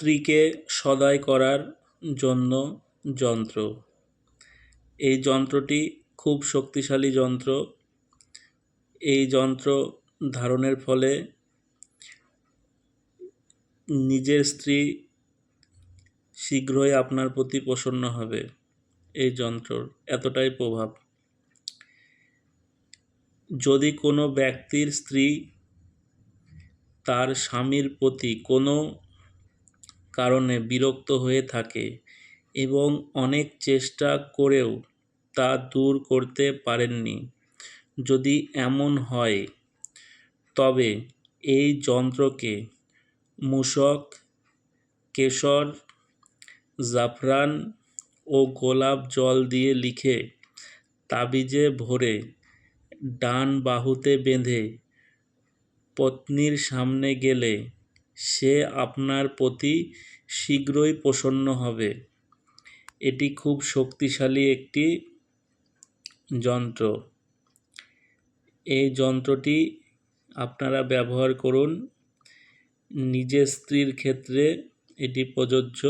স্ত্রীকে সদাই করার জন্য যন্ত্র। এই যন্ত্রটি খুব শক্তিশালী যন্ত্র। এই যন্ত্র ধারণের ফলে নিজের স্ত্রী শীঘ্রই আপনার প্রতি প্রসন্ন হবে এই যন্ত্রর এতটাই প্রভাব। যদি কোনো ব্যক্তির স্ত্রী তার স্বামীর প্রতি কোনো কারণে বিরক্ত হয়ে থাকে এবং অনেক চেষ্টা করেও তা দূর করতে পারেননি। যদি এমন হয়, তবে এই যন্ত্রকে মূসক কেশর, জাফরান ও গোলাপ জল দিয়ে লিখে তাবিজে ভরে ডান বাহুতে বেঁধে পত্নীর সামনে গেলে সে আপনার প্রতি শীঘ্রই প্রসন্ন হবে। এটি খুব শক্তিশালী একটি যন্ত্র। এই যন্ত্রটি আপনারা ব্যবহার করুন। নিজের স্ত্রীর ক্ষেত্রে এটি প্রযোজ্য।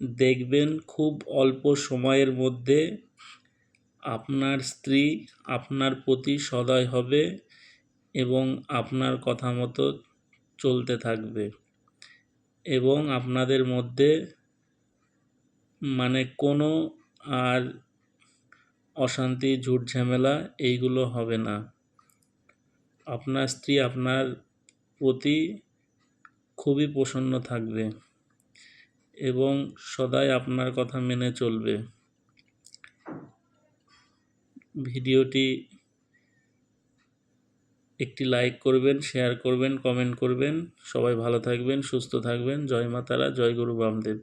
দেখবেন খুব অল্প সময়ের মধ্যে আপনার স্ত্রী আপনার প্রতি সদয় হবে এবং আপনার কথা মতো চলতে থাকবে। এবং আপনাদের মধ্যে মানে কোনো আর অশান্তি ঝুট ঝামেলা এইগুলো হবে না। আপনার স্ত্রী আপনার প্রতি খুবই প্রসন্ন থাকবে এবং সদাই আপনার কথা মেনে চলবে। ভিডিওটি একটি লাইক করবেন শেয়ার করবেন কমেন্ট করবেন। সবাই ভালো থাকবেন, সুস্থ থাকবেন। জয় মাতারা, জয় গুরু বামদেব।